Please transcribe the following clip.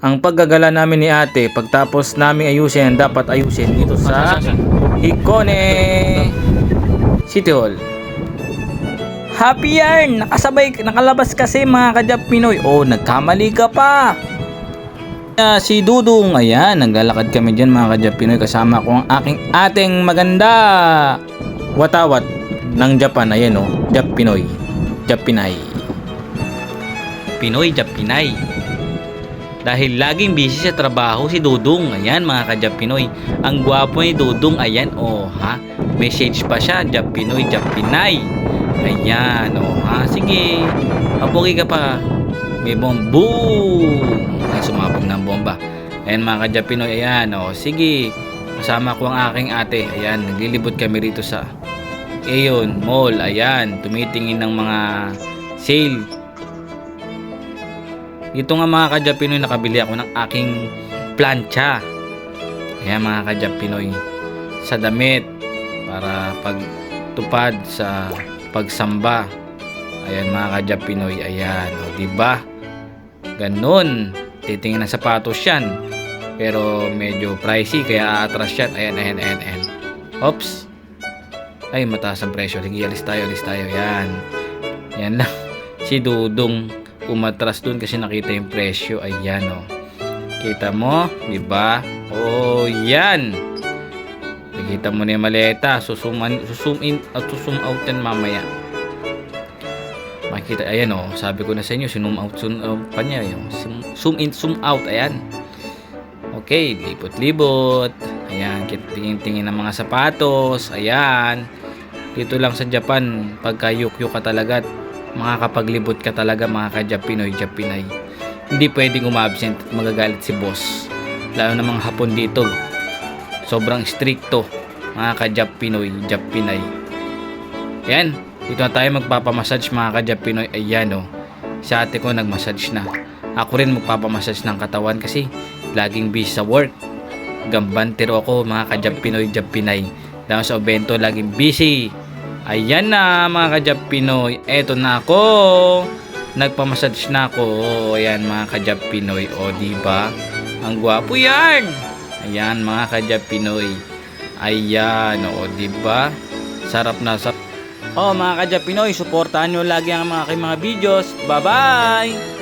Ang paggagala namin ni ate, pagtapos namin ayusin, dapat ayusin dito sa Hikone City Hall. Happy yarn! Nakasabay, nakalabas kasi mga kajap Pinoy. Oh, nagkamali ka pa! Ah, si Dudong, ayan, naglalakad kami dyan mga kajap Pinoy. Kasama ko ang aking ating maganda watawat ng Japan. Ayan oh, Jap Pinoy. Jap Pinay. Pinoy, Jap Pinay. Dahil laging busy sa trabaho si Dudong. Ayan mga ka-Jap Pinoy. Ang gwapo ni Dudong. Ayan oh ha. Message pa siya. Jap Pinoy, Jap Pinay. Ayan oh ha. Sige. Mabuki ka pa. May bomb. Boom! Sumabog ng bomba. Ayan mga ka-Jap Pinoy. Ayan oh. Sige. Kasama ko ang aking ate. Ayan. Naglilibot kami rito sa Aeon Mall. Ayan. Tumitingin ng mga sale dito nga mga kadyap Pinoy nakabili ako ng aking plancha. Ayan mga kadyap Pinoy. Sa damit para pagtupad sa pagsamba. Ayan mga kadyap Pinoy. Ayan. O, diba? Ganun. Titingin ng sapatos yan. Pero medyo pricey kaya atras yan. Ayan, ayan, ayan, ayan. Oops. Ay, mataas ang presyo. Sige, alis tayo, alis tayo. Yan. Yan lang. Si Dudong umatras dun kasi nakita yung presyo. Ayan o. Kita mo? di ba? Oh, yan. Nakita mo na yung maleta. Susuman, susum in at susum out yan mamaya. Makikita, ayan o. Sabi ko na sa inyo, sinum out, zoom out pa niya. Yung zoom in, zoom out. Ayan. Okay, libot-libot. Ayan, tingin-tingin ng mga sapatos. Ayan. Dito lang sa Japan, pagka yuk-yuk ka talaga, makakapaglibot ka talaga mga ka-Jap Pinoy, Jap Pinay. Hindi pwedeng umabsent at magagalit si boss. Lalo na mga hapon dito. Sobrang stricto mga ka-Jap Pinoy, Jap Pinay. Yan. Dito na tayo magpapamassage mga ka-Jap Pinoy. Ayan o. Si ate ko nagmassage na. Ako rin magpapamassage ng katawan kasi laging busy sa work. Gambantero ako mga ka-Jap Pinoy, Jap Pinay. Dahil sa bento laging busy. Ayan na mga kajap Pinoy. Eto na ako. Nagpamassage na ako. Ayan mga kajap Pinoy. O diba? Ang gwapo yan. Ayan mga kajap Pinoy. Ayan. O diba? Sarap na sarap. Oh mga kajap Pinoy. Suportahan nyo lagi ang mga aking mga videos. Bye bye!